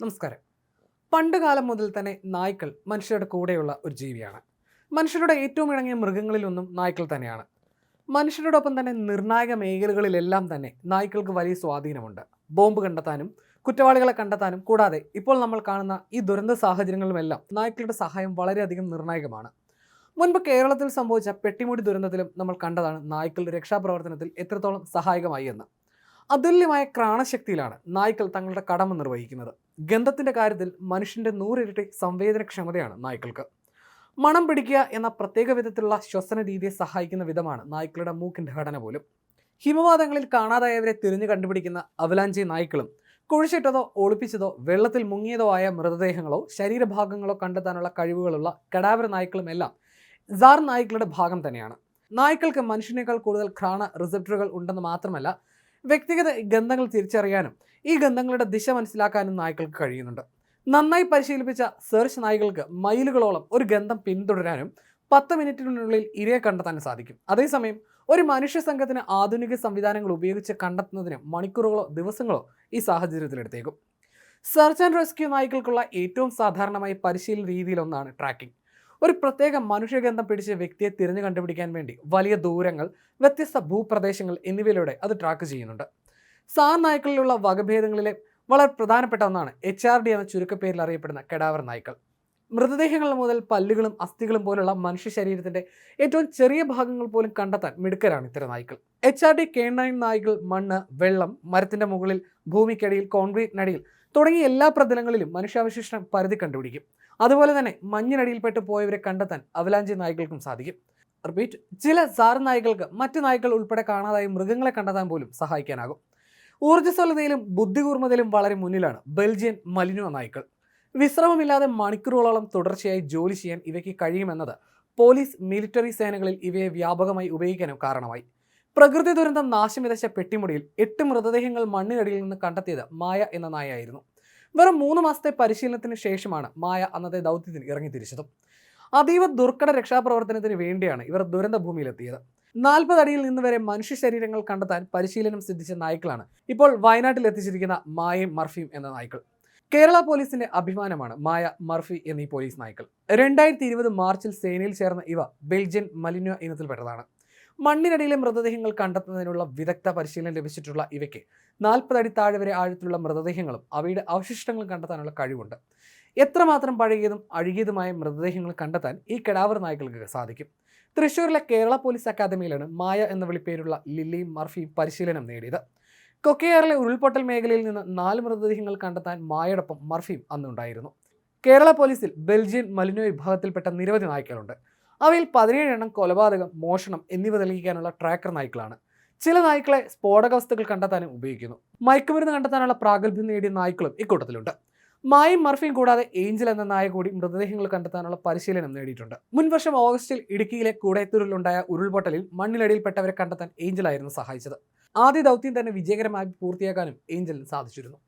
നമസ്കാരം. പണ്ട് കാലം മുതൽ തന്നെ നായ്ക്കൾ മനുഷ്യരുടെ കൂടെയുള്ള ഒരു ജീവിയാണ്. മനുഷ്യരുടെ ഏറ്റവും ഇണങ്ങിയ മൃഗങ്ങളിലൊന്നും നായ്ക്കൾ തന്നെയാണ്. മനുഷ്യരോടൊപ്പം തന്നെ നിർണായക മേഖലകളിലെല്ലാം തന്നെ നായ്ക്കൾക്ക് വലിയ സ്വാധീനമുണ്ട്. ബോംബ് കണ്ടെത്താനും കുറ്റവാളികളെ കണ്ടെത്താനും കൂടാതെ ഇപ്പോൾ നമ്മൾ കാണുന്ന ഈ ദുരന്ത സാഹചര്യങ്ങളിലുമെല്ലാം നായ്ക്കളുടെ സഹായം വളരെയധികം നിർണായകമാണ്. മുൻപ് കേരളത്തിൽ സംഭവിച്ച പെട്ടിമുടി ദുരന്തത്തിലും നമ്മൾ കണ്ടതാണ് നായ്ക്കളുടെ രക്ഷാപ്രവർത്തനത്തിൽ എത്രത്തോളം സഹായകമായി എന്ന്. അതുല്യമായ ക്രാണശക്തിയിലാണ് നായ്ക്കൾ തങ്ങളുടെ കടമ നിർവഹിക്കുന്നത്. ഗന്ധത്തിന്റെ കാര്യത്തിൽ മനുഷ്യന്റെ നൂറിരട്ടി സംവേദനക്ഷമതയാണ് നായ്ക്കൾക്ക്. മണം പിടിക്കുക എന്ന പ്രത്യേക വിധത്തിലുള്ള ശ്വസന രീതിയെ സഹായിക്കുന്ന വിധമാണ് നായ്ക്കളുടെ മൂക്കിന്റെ ഘടന പോലും. ഹിമവാതങ്ങളിൽ കാണാതായവരെ തിരിഞ്ഞു കണ്ടുപിടിക്കുന്ന അവലാഞ്ചി നായ്ക്കളും കുഴിച്ചിട്ടതോ ഒളിപ്പിച്ചതോ വെള്ളത്തിൽ മുങ്ങിയതോ ആയ മൃതദേഹങ്ങളോ ശരീരഭാഗങ്ങളോ കണ്ടെത്താനുള്ള കഴിവുകളുള്ള കടാവർ നായ്ക്കളും എല്ലാം സാർ നായ്ക്കളുടെ ഭാഗം തന്നെയാണ്. നായ്ക്കൾക്ക് മനുഷ്യനേക്കാൾ കൂടുതൽ ഘ്രാണ റിസപ്റ്ററുകൾ ഉണ്ടെന്ന് മാത്രമല്ല വ്യക്തിഗത ഗന്ധങ്ങൾ തിരിച്ചറിയാനും ഈ ഗന്ധങ്ങളുടെ ദിശ മനസ്സിലാക്കാനും നായ്ക്കൾക്ക് കഴിയുന്നുണ്ട്. നന്നായി പരിശീലിപ്പിച്ച സെർച്ച് നായ്ക്കൾക്ക് മൈലുകളോളം ഒരു ഗന്ധം പിന്തുടരാനും പത്ത് മിനിറ്റിനുള്ളിൽ ഇരയെ കണ്ടെത്താനും സാധിക്കും. അതേസമയം ഒരു മനുഷ്യ സംഘത്തിന് ആധുനിക സംവിധാനങ്ങൾ ഉപയോഗിച്ച് കണ്ടെത്തുന്നതിന് മണിക്കൂറുകളോ ദിവസങ്ങളോ ഈ സാഹചര്യത്തിലെടുത്തേക്കും സെർച്ച് ആൻഡ് റെസ്ക്യൂ നായ്ക്കൾക്കുള്ള ഏറ്റവും സാധാരണമായ പരിശീലന രീതിയിലൊന്നാണ് ട്രാക്കിംഗ്. ഒരു പ്രത്യേക മനുഷ്യഗന്ധം പിടിച്ച വ്യക്തിയെ തിരഞ്ഞു കണ്ടുപിടിക്കാൻ വേണ്ടി വലിയ ദൂരങ്ങൾ വ്യത്യസ്ത ഭൂപ്രദേശങ്ങൾ എന്നിവയിലൂടെ അത് ട്രാക്ക് ചെയ്യുന്നുണ്ട്. സാർ നായ്ക്കളിലുള്ള വകഭേദങ്ങളിലെ വളരെ പ്രധാനപ്പെട്ട ഒന്നാണ് എച്ച് ആർ ഡി എന്ന ചുരുക്കപ്പേരിൽ അറിയപ്പെടുന്ന കെടാവർ നായ്ക്കൾ. മൃതദേഹങ്ങൾ മുതൽ പല്ലുകളും അസ്ഥികളും പോലുള്ള മനുഷ്യ ശരീരത്തിന്റെ ഏറ്റവും ചെറിയ ഭാഗങ്ങൾ പോലും കണ്ടെത്താൻ മിടുക്കരാണ് ഇത്തരം നായ്ക്കൾ. എച്ച് ആർ ഡി കേണൈൻ നായ്ക്കൾ മണ്ണ് വെള്ളം മരത്തിന്റെ മുകളിൽ ഭൂമിക്കടിയിൽ കോൺക്രീറ്റിനടിയിൽ തുടങ്ങിയ എല്ലാ പ്രതലങ്ങളിലും മനുഷ്യാവശിഷ്ടം പരിധി കണ്ടുപിടിക്കും. അതുപോലെ തന്നെ മഞ്ഞിനടിയിൽപ്പെട്ട് പോയവരെ കണ്ടെത്താൻ അവലാഞ്ചി നായ്ക്കൾക്കും സാധിക്കും. റിപ്പീറ്റ് ചില സാർ നായ്ക്കൾക്ക് മറ്റു നായ്ക്കൾ ഉൾപ്പെടെ കാണാതായ മൃഗങ്ങളെ കണ്ടെത്താൻ പോലും സഹായിക്കാനാകും. ഊർജസ്വലതയിലും ബുദ്ധികൂർമ്മതയിലും വളരെ മുന്നിലാണ് ബെൽജിയൻ മലിനോ നായ്ക്കൾ. വിശ്രമമില്ലാതെ മണിക്കൂറുകളോളം തുടർച്ചയായി ജോലി ചെയ്യാൻ ഇവയ്ക്ക് കഴിയുമെന്നത് പോലീസ് മിലിറ്ററി സേനകളിൽ ഇവയെ വ്യാപകമായി ഉപയോഗിക്കാനും കാരണമായി. പ്രകൃതി ദുരന്തം നാശം വിതച്ച പെട്ടിമുടിയിൽ എട്ട് മൃതദേഹങ്ങൾ മണ്ണിനടിയിൽ നിന്ന് കണ്ടെത്തിയത് മായ എന്ന നായയായിരുന്നു. വെറും മൂന്ന് മാസത്തെ പരിശീലനത്തിന് ശേഷമാണ് മായ അന്നത്തെ ദൗത്യത്തിന് ഇറങ്ങി തിരിച്ചതും. അതീവ ദുർഘട രക്ഷാപ്രവർത്തനത്തിന് വേണ്ടിയാണ് ഇവർ ദുരന്ത ഭൂമിയിലെത്തിയത്. നാൽപ്പത് അടിയിൽ നിന്ന് വരെ മനുഷ്യ ശരീരങ്ങൾ കണ്ടെത്താൻ പരിശീലനം സിദ്ധിച്ച നായ്ക്കളാണ് ഇപ്പോൾ വയനാട്ടിൽ എത്തിച്ചിരിക്കുന്ന മായയും മർഫിയും എന്ന നായ്ക്കൾ. കേരള പോലീസിന്റെ അഭിമാനമാണ് മായ മർഫി എന്നീ പോലീസ് നായ്ക്കൾ. രണ്ടായിരത്തി ഇരുപത് മാർച്ചിൽ സേനയിൽ ചേർന്ന ഇവ ബെൽജിയൻ മലിന്യ ഇനത്തിൽപ്പെട്ടതാണ്. മണ്ണിനടിയിലെ മൃതദേഹങ്ങൾ കണ്ടെത്തുന്നതിനുള്ള വിദഗ്ധ പരിശീലനം ലഭിച്ചിട്ടുള്ള ഇവയ്ക്ക് നാൽപ്പത് അടി താഴെ വരെ ആഴത്തിലുള്ള മൃതദേഹങ്ങളും അവയുടെ അവശിഷ്ടങ്ങളും കണ്ടെത്താനുള്ള കഴിവുണ്ട്. എത്രമാത്രം പഴകിയതും അഴുകിയതുമായ മൃതദേഹങ്ങൾ കണ്ടെത്താൻ ഈ കെടാവർ നായ്ക്കൾക്ക് സാധിക്കും. തൃശ്ശൂരിലെ കേരള പോലീസ് അക്കാദമിയിലാണ് മായ എന്ന വിളിപ്പേരുള്ള ലില്ലിയും മർഫിയും പരിശീലനം നേടിയത്. കൊക്കയാറിലെ ഉരുൾപൊട്ടൽ മേഖലയിൽ നിന്ന് നാല് മൃതദേഹങ്ങൾ കണ്ടെത്താൻ മായയോടൊപ്പം മർഫിയും അന്നുണ്ടായിരുന്നു. കേരള പോലീസിൽ ബെൽജിയൻ മലിനോ വിഭാഗത്തിൽപ്പെട്ട നിരവധി നായ്ക്കളുണ്ട്. അവയിൽ പതിനേഴ് എണ്ണം കൊലപാതകം മോഷണം എന്നിവ തെളിയിക്കാനുള്ള ട്രാക്കർ നായ്ക്കളാണ്. ചില നായ്ക്കളെ സ്ഫോടക വസ്തുക്കൾ കണ്ടെത്താനും ഉപയോഗിക്കുന്നു. മയക്കുമരുന്ന് കണ്ടെത്താനുള്ള പ്രാഗൽഭ്യം നേടിയ നായ്ക്കളും ഇക്കൂട്ടത്തിലുണ്ട്. മായും മർഫിയും കൂടാതെ ഏഞ്ചൽ എന്ന നായ കൂടി മൃതദേഹങ്ങൾ കണ്ടെത്താനുള്ള പരിശീലനം നേടിയിട്ടുണ്ട്. മുൻവർഷം ഓഗസ്റ്റിൽ ഇടുക്കിയിലെ കൂടയത്തൂരിലുണ്ടായ ഉരുൾപൊട്ടലിൽ മണ്ണിലടിയിൽപ്പെട്ടവരെ കണ്ടെത്താൻ ഏഞ്ചലായിരുന്നു സഹായിച്ചത്. ആദ്യ ദൗത്യം തന്നെ വിജയകരമായി പൂർത്തിയാക്കാനും ഏഞ്ചലിന് സാധിച്ചിരുന്നു.